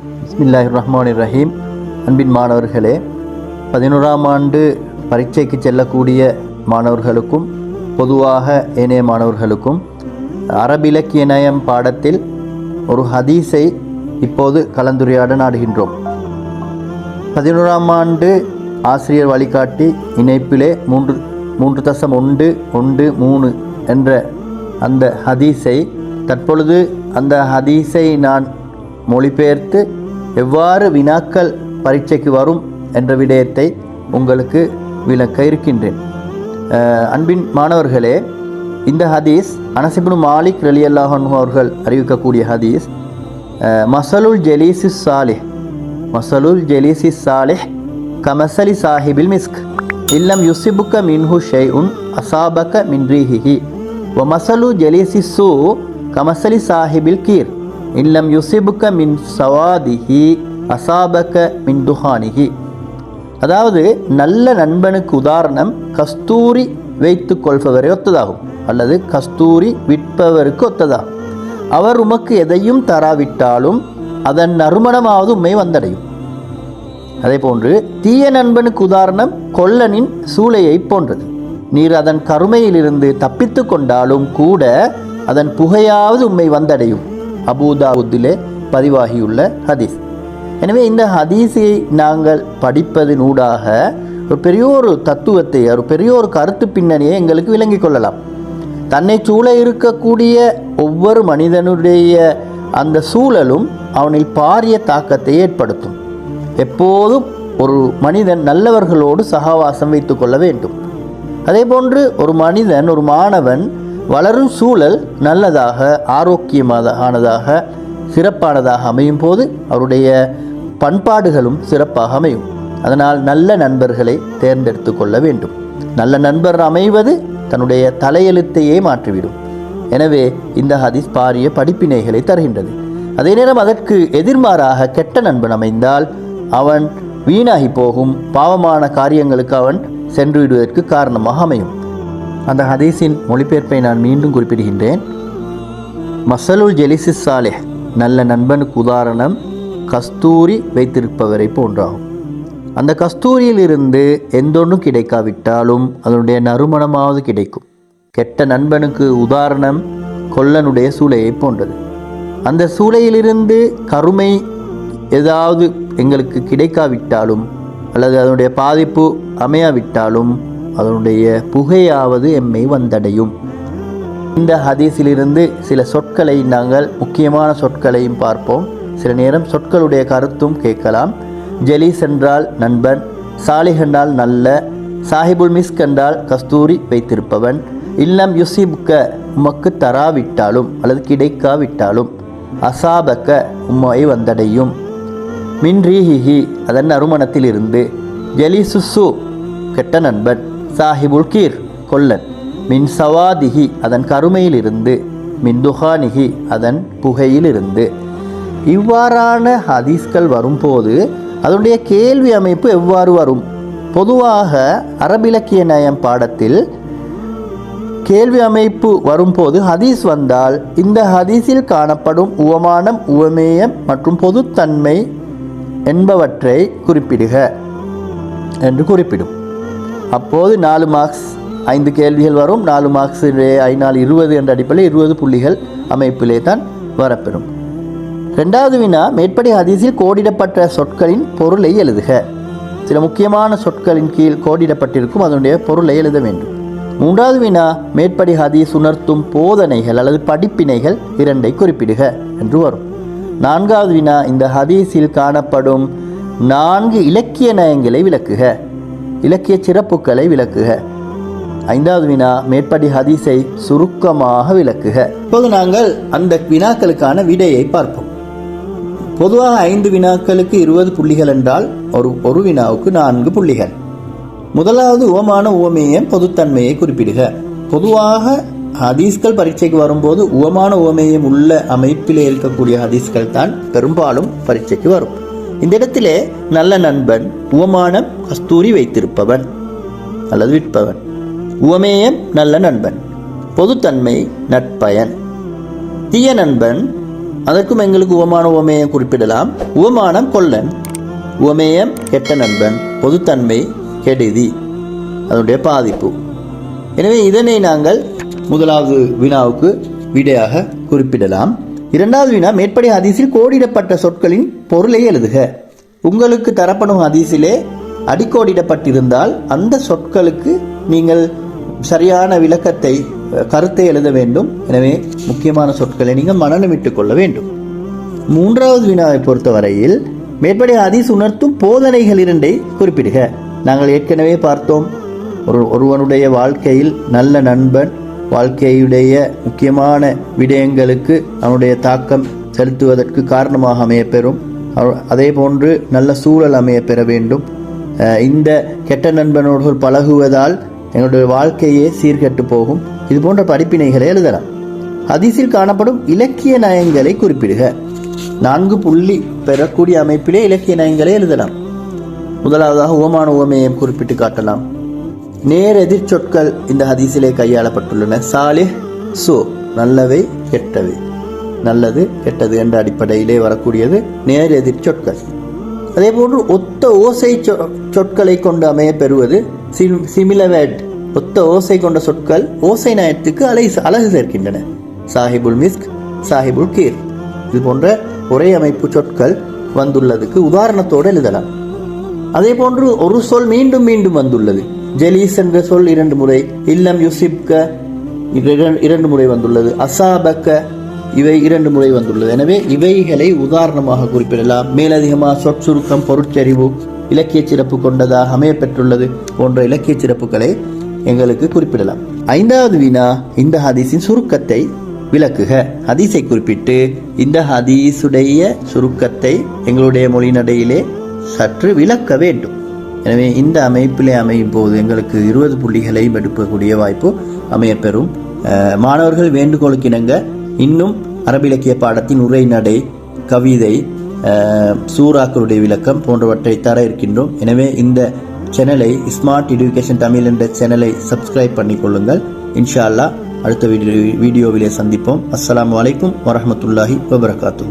பிஸ்மில்லாஹ் ரஹ்மான் ரஹீம் அன்பின் மாணவர்களே பதினோராம் ஆண்டு பரீட்சைக்கு செல்லக்கூடிய மாணவர்களுக்கும் பொதுவாக ஏனைய மாணவர்களுக்கும் அரபிலக்கிய நயம் பாடத்தில் ஒரு ஹதீஸை இப்போது கலந்துரையாட நாடுகின்றோம். பதினோராம் ஆண்டு ஆசிரியர் வழிகாட்டி இணைப்பிலே மூன்று மூன்று தசம் ஒன்று ஒன்று மூணு என்ற அந்த ஹதீஸை தற்பொழுது அந்த ஹதீஸை நான் மொழிபெயர்த்து எவ்வாறு வினாக்கள் பரீட்சைக்கு வரும் என்ற விடயத்தை உங்களுக்கு விளக்க இருக்கின்றேன். அன்பின் மாணவர்களே இந்த ஹதீஸ் அனசிபுன் மாலிக் ரலி அல்லாஹன் அவர்கள் அறிவிக்கக்கூடிய ஹதீஸ் மசலுல் ஜெலீசி சாலிஹ் மசலுல் ஜெலீசி சாலிஹ் கமசலி சாஹிபில் மிஸ்க் இல்லம் யுசிபுக்க மின்ஹு ஷைஉன் அசாபக மின் ஒ வ மசலு ஜெலீசி சூ கமசலி சாஹிபில் கீர். இல்லம் யுசிபுக்க மின் சவாதிஹி அசாபக மின் துஹானிஹி அதாவது நல்ல நண்பனுக்கு உதாரணம் கஸ்தூரி வைத்து கொள்பவரை ஒத்ததாகும். அல்லது கஸ்தூரி விற்பவருக்கு ஒத்ததாகும். அவர் உமக்கு எதையும் தராவிட்டாலும் அதன் நறுமணமாவது உண்மை வந்தடையும். அதே போன்று தீய நண்பனுக்கு உதாரணம் கொல்லனின் சூளையை போன்றது. நீர் அதன் கருமையிலிருந்து தப்பித்து கொண்டாலும் கூட அதன் புகையாவது உண்மை வந்தடையும். அபூதாவுத்திலே பதிவாகியுள்ள ஹதீஸ். எனவே இந்த ஹதீஸை நாங்கள் படிப்பதினூடாக ஒரு பெரிய ஒரு தத்துவத்தை ஒரு பெரிய ஒரு கருத்து பின்னணியை எங்களுக்கு விளங்கிக் கொள்ளலாம். தன்னை சூழ இருக்கக்கூடிய ஒவ்வொரு மனிதனுடைய அந்த சூழலும் அவனில் பாரிய தாக்கத்தை ஏற்படுத்தும். எப்போதும் ஒரு மனிதன் நல்லவர்களோடு சகவாசம் வைத்துக்கொள்ள வேண்டும். அதே போன்று ஒரு மனிதன் ஒரு மாணவன் வளரும் சூழல் நல்லதாக ஆரோக்கியமாக ஆனதாக சிறப்பானதாக அமையும் போது அவருடைய பண்பாடுகளும் சிறப்பாக அமையும். அதனால் நல்ல நண்பர்களை தேர்ந்தெடுத்து கொள்ள வேண்டும். நல்ல நண்பர் அமைவது தன்னுடைய தலையெழுத்தையே மாற்றிவிடும். எனவே இந்த ஹதீஸ் பாரிய படிப்பினைகளை தருகின்றது. அதே நேரம் அதற்கு எதிர்மாறாக கெட்ட நண்பன் அமைந்தால் அவன் வீணாகி போகும் பாவமான காரியங்களுக்கு அவன் சென்று விடுவதற்கு காரணமாக அமையும். அந்த ஹதீஸின் மொழிபெயர்ப்பை நான் மீண்டும் குறிப்பிடுகின்றேன். மசலுல் ஜெலிசிஸ் சாலே நல்ல நண்பனுக்கு உதாரணம் கஸ்தூரி வைத்திருப்பவரை போன்றாகும். அந்த கஸ்தூரியிலிருந்து எந்தொன்றும் கிடைக்காவிட்டாலும் அதனுடைய நறுமணமாவது கிடைக்கும். கெட்ட நண்பனுக்கு உதாரணம் கொல்லனுடைய சூளையை போன்றது. அந்த சூளையிலிருந்து கருமை ஏதாவது எங்களுக்கு கிடைக்காவிட்டாலும் அல்லது அதனுடைய பாதிப்பு அமையாவிட்டாலும் அதனுடைய புகையாவது எம்மை வந்தடையும். இந்த ஹதீஸிலிருந்து சில சொற்களை நாங்கள் முக்கியமான சொற்களையும் பார்ப்போம். சில நேரம் சொற்களுடைய கருத்தும் கேட்கலாம். ஜலீஸ் என்றால் நண்பன் சாலிஹ் என்றால் நல்ல சாஹிபுல் மிஸ்க் என்றால் கஸ்தூரி வைத்திருப்பவன் இல்லம் யுசிப்க உமக்கு தராவிட்டாலும் அல்லது கிடைக்காவிட்டாலும் அசாபக்க உம்மை வந்தடையும். மின்ரீஹிஹி அதன் நறுமணத்திலிருந்து. ஜெலிசுசு கெட்ட நண்பன். சாஹிபுல் கீர் கொல்லன். மின் சவாதிகி அதன் கருமையிலிருந்து. மின் துஹானிஹி அதன் புகையிலிருந்து. இவ்வாறான ஹதீஸ்கள் வரும்போது அதனுடைய கேள்வி அமைப்பு எவ்வாறு வரும்? பொதுவாக அரபிலக்கிய நயம் பாடத்தில் கேள்வி அமைப்பு வரும்போது ஹதீஸ் வந்தால் இந்த ஹதீஸில் காணப்படும் உவமானம் உவமேயம் மற்றும் பொதுத்தன்மை என்பவற்றை குறிப்பிடுக என்று குறிப்பிடும். அப்போது நாலு மார்க்ஸ் ஐந்து கேள்விகள் வரும். நாலு மார்க்ஸ் ஐநாள் இருபது என்ற அடிப்படையில் இருபது புள்ளிகள் அமைப்பிலே தான் வரப்பெறும். ரெண்டாவது வினா மேற்படி ஹதீஸில் கோடிடப்பட்ட சொற்களின் பொருளை எழுதுக. சில முக்கியமான சொற்களின் கீழ் கோடிடப்பட்டிருக்கும் அதனுடைய பொருளை எழுத வேண்டும். மூன்றாவது வினா மேற்படி ஹதீஸ் உணர்த்தும் போதனைகள் அல்லது படிப்பினைகள் இரண்டை குறிப்பிடுக என்று வரும். நான்காவது வினா இந்த ஹதீஸில் காணப்படும் நான்கு இலக்கிய நயங்களை விளக்குக. இலக்கிய சிறப்புகளை விளக்குக. ஐந்தாவது வினா மேற்படி ஹதீஸை சுருக்கமாக விளக்குக. இப்போது நாங்கள் அந்த வினாக்களுக்கான விடையை பார்ப்போம். பொதுவாக ஐந்து வினாக்களுக்கு இருபது புள்ளிகள் என்றால் ஒரு ஒரு வினாவுக்கு நான்கு புள்ளிகள். முதலாவது உவமான உவமேயம் பொதுத்தன்மையை குறிப்பிடுக. பொதுவாக ஹதீஸ்கள் பரீட்சைக்கு வரும்போது உவமான உவமேயம் உள்ள அமைப்பிலே இருக்கக்கூடிய ஹதீஸ்கள் தான் பெரும்பாலும் பரீட்சைக்கு வரும். இந்த இடத்திலே நல்ல நண்பன் உவமானம் கஸ்தூரி வைத்திருப்பவன் அல்லது விற்பவன். உவமேயம் நல்ல நண்பன் பொதுத்தன்மை நட்பயன் தீய நண்பன் அதற்கும் எங்களுக்கு உவமான உவமேயம் குறிப்பிடலாம். உவமானம் கொல்லன் உவமேயம் கெட்ட நண்பன் பொதுத்தன்மை கெடுதி அதனுடைய பாதிப்பு. எனவே இதனை நாங்கள் முதலாவது வினாவுக்கு விடையாக குறிப்பிடலாம். இரண்டாவது வினா மேற்படி ஹதீஸில் கோடிடப்பட்ட சொற்களின் பொருளை எழுதுக. உங்களுக்கு தரப்படும் ஹதீஸிலே அடிக்கோடிடப்பட்டிருந்தால் அந்த சொற்களுக்கு நீங்கள் சரியான விளக்கத்தை கருத்தை எழுத வேண்டும். எனவே முக்கியமான சொற்களை நீங்கள் மனநமிட்டுக் கொள்ள வேண்டும். மூன்றாவது வினாவை பொறுத்தவரையில் மேற்படி ஹதீஸ் உணர்த்தும் போதனைகள் இரண்டை குறிப்பிடுக. நாங்கள் ஏற்கனவே பார்த்தோம். ஒரு ஒருவனுடைய வாழ்க்கையில் நல்ல நண்பன் வாழ்க்கையுடைய முக்கியமான விடயங்களுக்கு அவனுடைய தாக்கம் செலுத்துவதற்கு காரணமாக அமையப்பெறும். அதே போன்று நல்ல சூழல் அமைய பெற வேண்டும். இந்த கெட்ட நண்பனோடு பழகுவதால் எங்களுடைய வாழ்க்கையே சீர்கெட்டு போகும். இது போன்ற படிப்பினைகளை எழுதலாம். ஹதீஸில் காணப்படும் இலக்கிய நயங்களை குறிப்பிடுக. நான்கு புள்ளி பெறக்கூடிய அமைப்பிலே இலக்கிய நயங்களை எழுதலாம். முதலாவதாக உவமான உவமையை குறிப்பிட்டு காட்டலாம். நேர் எதிர் சொற்கள் இந்த ஹதீஸிலே கையாளப்பட்டுள்ளன. சாலிஹ் சோ நல்லவை கெட்டவை. நல்லது கெட்டது என்ற அடிப்படையிலே வரக்கூடியது நேர் எதிர் சொற்கள். அதே போன்று ஒத்த ஓசை சொ- சொற்களை கொண்டு அமைய பெறுவது சிமிலவேட் ஒத்த ஓசை கொண்ட சொற்கள் ஓசை நயத்துக்கு அலை அழகு சேர்க்கின்றன. சாஹிபுல் மிஸ்க் சாஹிபுல் கீர். இது போன்ற ஒரே அமைப்பு சொற்கள் வந்துள்ளதுக்கு உதாரணத்தோடு எழுதலாம். அதே போன்று ஒரு சொல் மீண்டும் மீண்டும் வந்துள்ளது. ஜெலீஸ் என்ற சொல் இரண்டு முறை இல்லம் யுசிப்க இரண்டு முறை வந்துள்ளது. அசாபக்க இவை இரண்டு முறை வந்துள்ளது. எனவே இவைகளை உதாரணமாக குறிப்பிடலாம். மேலதிகமாக சொற்சுருக்கம் பொருட்சரிவு இலக்கிய சிறப்பு கொண்டதாக அமையப்பெற்றுள்ளது போன்ற இலக்கிய சிறப்புகளை எங்களுக்கு குறிப்பிடலாம். ஐந்தாவது வினா இந்த ஹதீஸின் சுருக்கத்தை விளக்குக. ஹதீஸை குறிப்பிட்டு இந்த ஹதீஸுடைய சுருக்கத்தை எங்களுடைய மொழிநடையிலே சற்று விளக்க வேண்டும். எனவே இந்த அமைப்பிலே அமையும் போது எங்களுக்கு இருபது புள்ளிகளை எடுக்கக்கூடிய வாய்ப்பு அமையப்பெறும். மாணவர்கள் மாணவர்கள் வேண்டுகோளுக்கிணங்க இன்னும் அரபிலக்கிய பாடத்தின் உரைநடை கவிதை சூறாக்களுடைய விளக்கம் போன்றவற்றை தர இருக்கின்றோம். எனவே இந்த சேனலை ஸ்மார்ட் எஜுகேஷன் தமிழ் என்ற சேனலை சப்ஸ்கிரைப் பண்ணிக்கொள்ளுங்கள் இன்ஷா அல்லா அடுத்த வீடியோ வீடியோவிலே சந்திப்போம். அஸ்லாம் அலைக்கும் வரமத்துல்லாஹி வபரகாத்தூ